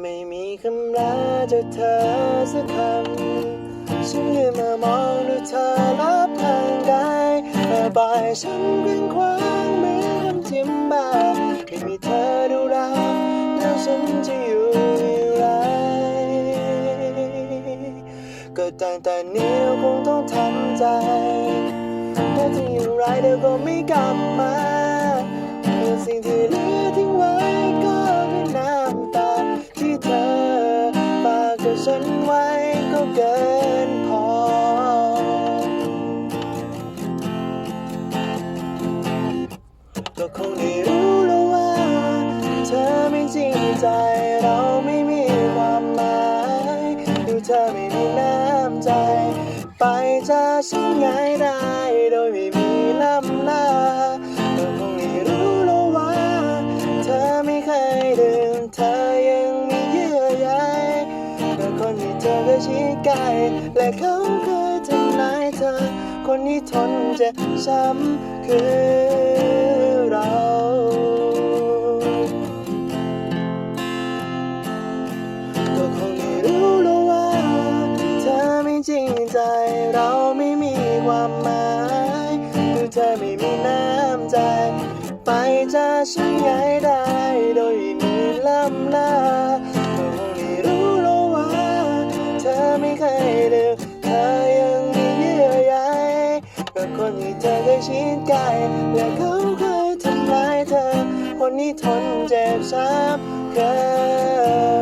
ไม่มีคำลาจากเธอสักคำฉันยืนมามองดูเธอรับทางกายแต่บายฉันเพียงคว้างเหมือนคำทิมบาไม่มีเธอดูแลแล้วฉันจะอยู่อย่างไรก็ตั้งแต่นี้คงต้องทำใจถ้าจะอยู่ไรเดี๋ยวก็ไม่กลับมา ก็คงได้รู้แล้วว่า เธอไม่จริงใจเราไม่มีความหมายดูเธอไม่มีน้ำใจ ไปจากฉันง่ายได้โดยไม่มีน้ำลาก็คงได้รู้แล้วว่า เธอไม่เคยดื่มเธอยังมีเยื่อใยแต่คนที่เธอเคยชี้ใกลและเขาเคยทำร้ายเธอ คนที่ทนเจ็บช้ำคือ เราไม่มีความหมายคือเธอไม่มีน้ำใจ ไปจากฉันง่ายได้ โดยม่มีลำลาก็คงได้รู้แล้วว่า เธอไม่เคยลืมเธอยังมีเยื่อใยกับคนที่เธอเคยชิดใกล้และเขาเคยทำร้ายเธอ คนที่ทนเจ็บช้ำคือเรา